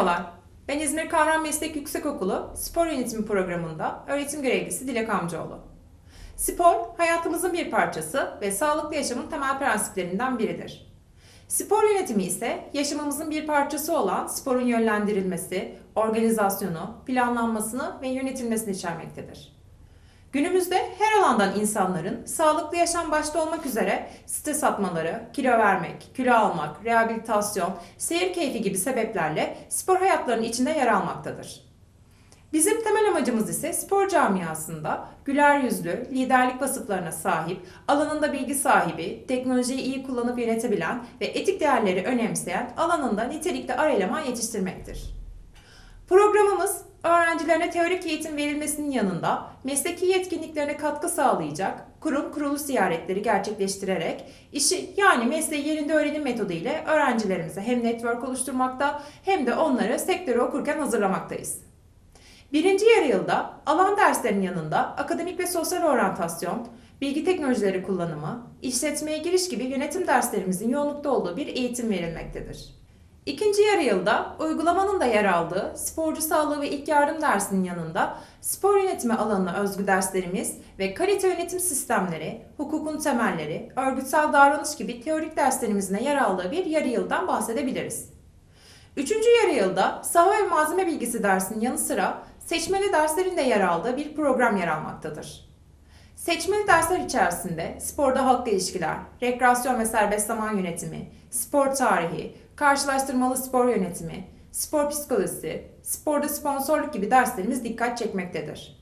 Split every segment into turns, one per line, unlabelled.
Merhabalar, ben İzmir Kavram Meslek Yüksekokulu Spor Yönetimi Programı'nda öğretim görevlisi Dilek Amcaoğlu. Spor, hayatımızın bir parçası ve sağlıklı yaşamın temel prensiplerinden biridir. Spor yönetimi ise yaşamımızın bir parçası olan sporun yönlendirilmesi, organizasyonu, planlanmasını ve yönetilmesini içermektedir. Günümüzde her alandan insanların sağlıklı yaşam başta olmak üzere stres atmaları, kilo vermek, kilo almak, rehabilitasyon, seyir keyfi gibi sebeplerle spor hayatlarının içinde yer almaktadır. Bizim temel amacımız ise spor camiasında güler yüzlü, liderlik vasıflarına sahip, alanında bilgi sahibi, teknolojiyi iyi kullanıp yönetebilen ve etik değerleri önemseyen alanında nitelikli ar eleman yetiştirmektir. Programımız öğrencilerine teorik eğitim verilmesinin yanında mesleki yetkinliklerine katkı sağlayacak kurum kuruluş ziyaretleri gerçekleştirerek işi yani mesleği yerinde öğrenim metodu ile öğrencilerimize hem network oluşturmakta hem de onları sektörü okurken hazırlamaktayız. Birinci yarı yılda alan derslerinin yanında akademik ve sosyal oryantasyon, bilgi teknolojileri kullanımı, işletmeye giriş gibi yönetim derslerimizin yoğunlukta olduğu bir eğitim verilmektedir. İkinci yarı yılda uygulamanın da yer aldığı sporcu sağlığı ve ilk yardım dersinin yanında spor yönetimi alanına özgü derslerimiz ve kalite yönetim sistemleri, hukukun temelleri, örgütsel davranış gibi teorik derslerimizin de yer aldığı bir yarı yıldan bahsedebiliriz. Üçüncü yarı yılda saha ve malzeme bilgisi dersinin yanı sıra seçmeli derslerin de yer aldığı bir program yer almaktadır. Seçmeli dersler içerisinde sporda halkla ilişkiler, rekreasyon ve serbest zaman yönetimi, spor tarihi, karşılaştırmalı spor yönetimi, spor psikolojisi, sporda sponsorluk gibi derslerimiz dikkat çekmektedir.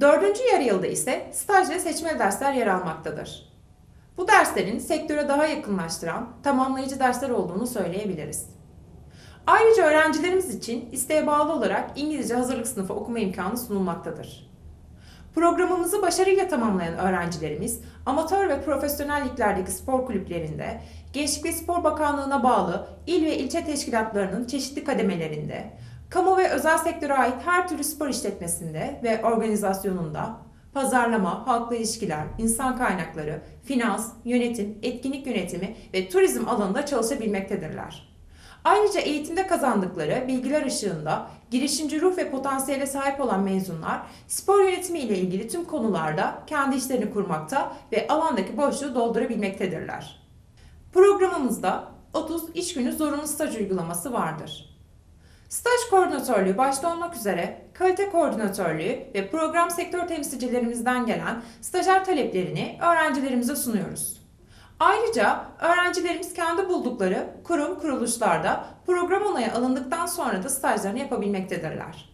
Dördüncü yarı yılda ise staj ve seçmeli dersler yer almaktadır. Bu derslerin sektöre daha yakınlaştıran, tamamlayıcı dersler olduğunu söyleyebiliriz. Ayrıca öğrencilerimiz için isteğe bağlı olarak İngilizce hazırlık sınıfı okuma imkanı sunulmaktadır. Programımızı başarıyla tamamlayan öğrencilerimiz amatör ve profesyonel liglerdeki spor kulüplerinde, Gençlik ve Spor Bakanlığı'na bağlı il ve ilçe teşkilatlarının çeşitli kademelerinde, kamu ve özel sektöre ait her türlü spor işletmesinde ve organizasyonunda pazarlama, halkla ilişkiler, insan kaynakları, finans, yönetim, etkinlik yönetimi ve turizm alanında çalışabilmektedirler. Ayrıca eğitimde kazandıkları bilgiler ışığında girişimci ruh ve potansiyele sahip olan mezunlar spor yönetimi ile ilgili tüm konularda kendi işlerini kurmakta ve alandaki boşluğu doldurabilmektedirler. Programımızda 30 iş günü zorunlu staj uygulaması vardır. Staj koordinatörlüğü başta olmak üzere kalite koordinatörlüğü ve program sektör temsilcilerimizden gelen stajyer taleplerini öğrencilerimize sunuyoruz. Ayrıca öğrencilerimiz kendi buldukları kurum kuruluşlarda program onayı alındıktan sonra da stajlarını yapabilmektedirler.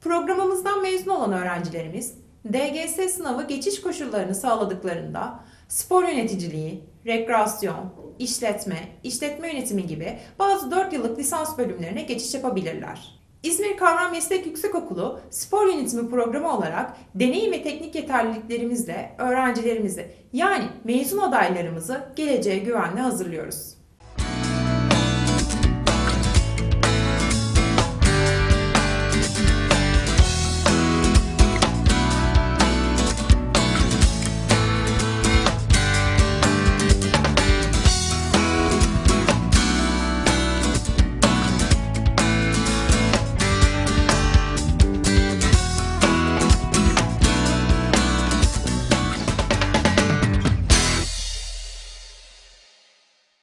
Programımızdan mezun olan öğrencilerimiz DGS sınavı geçiş koşullarını sağladıklarında spor yöneticiliği, rekreasyon, işletme, işletme yönetimi gibi bazı 4 yıllık lisans bölümlerine geçiş yapabilirler. İzmir Kavram Meslek Yüksekokulu spor yönetimi programı olarak deneyim ve teknik yeterliliklerimizle öğrencilerimizi yani mezun adaylarımızı geleceğe güvenle hazırlıyoruz.